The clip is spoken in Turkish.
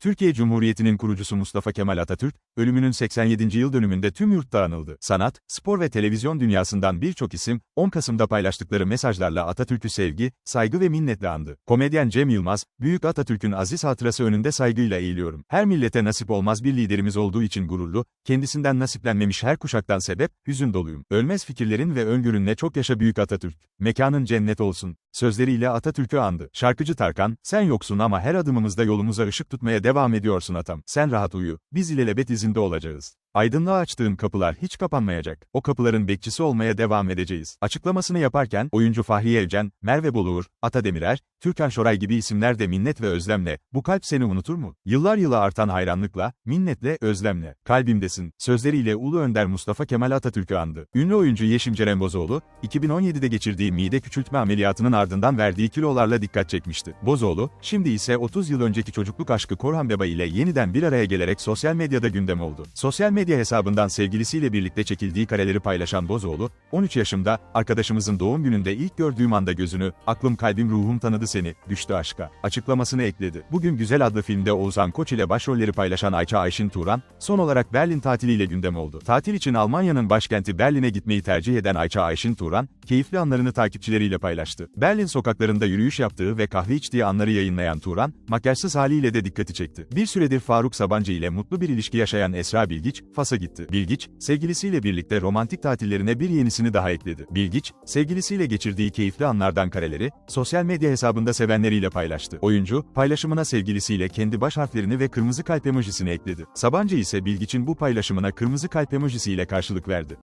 Türkiye Cumhuriyeti'nin kurucusu Mustafa Kemal Atatürk, ölümünün 87. yıl dönümünde tüm yurtta anıldı. Sanat, spor ve televizyon dünyasından birçok isim, 10 Kasım'da paylaştıkları mesajlarla Atatürk'ü sevgi, saygı ve minnetle andı. Komedyen Cem Yılmaz, Büyük Atatürk'ün aziz hatırası önünde saygıyla eğiliyorum. Her millete nasip olmaz bir liderimiz olduğu için gururlu, kendisinden nasiplenmemiş her kuşaktan sebep, hüzün doluyum. Ölmez fikirlerin ve öngörünle çok yaşa Büyük Atatürk. Mekanın cennet olsun. Sözleriyle Atatürk'ü andı. Şarkıcı Tarkan, sen yoksun ama her adımımızda yolumuza ışık tutmaya devam ediyorsun atam. Sen rahat uyu, biz ilelebet izinde olacağız. Aydınlığa açtığın kapılar hiç kapanmayacak. O kapıların bekçisi olmaya devam edeceğiz. Açıklamasını yaparken, oyuncu Fahriye Evcen, Merve Boluğur, Ata Demirer, Türkan Şoray gibi isimler de minnet ve özlemle, bu kalp seni unutur mu? Yıllar yılı artan hayranlıkla, minnetle, özlemle, kalbimdesin, sözleriyle Ulu Önder Mustafa Kemal Atatürk'ü andı. Ünlü oyuncu Yeşim Ceren Bozoğlu, 2017'de geçirdiği mide küçültme ameliyatının ardından verdiği kilolarla dikkat çekmişti. Bozoğlu, şimdi ise 30 yıl önceki çocukluk aşkı Korhan Beba ile yeniden bir araya gelerek sosyal medyada gündem oldu. Sosyal medya hesabından sevgilisiyle birlikte çekildiği kareleri paylaşan Bozoğlu, 13 yaşımda, arkadaşımızın doğum gününde ilk gördüğüm anda gözünü, aklım kalbim ruhum tanıdı seni, düştü aşka, açıklamasını ekledi. Bugün Güzel adlı filmde Oğuzhan Koç ile başrolleri paylaşan Ayça Ayşin Turan, son olarak Berlin tatiliyle gündem oldu. Tatil için Almanya'nın başkenti Berlin'e gitmeyi tercih eden Ayça Ayşin Turan, keyifli anlarını takipçileriyle paylaştı. Berlin sokaklarında yürüyüş yaptığı ve kahve içtiği anları yayınlayan Turan, makyajsız haliyle de dikkati çekti. Bir süredir Faruk Sabancı ile mutlu bir ilişki yaşayan Esra Bilgiç, Fas'a gitti. Bilgiç, sevgilisiyle birlikte romantik tatillerine bir yenisini daha ekledi. Bilgiç, sevgilisiyle geçirdiği keyifli anlardan kareleri, sosyal medya hesabında sevenleriyle paylaştı. Oyuncu, paylaşımına sevgilisiyle kendi baş harflerini ve kırmızı kalp emojisini ekledi. Sabancı ise Bilgiç'in bu paylaşımına kırmızı kalp emojisiyle karşılık verdi.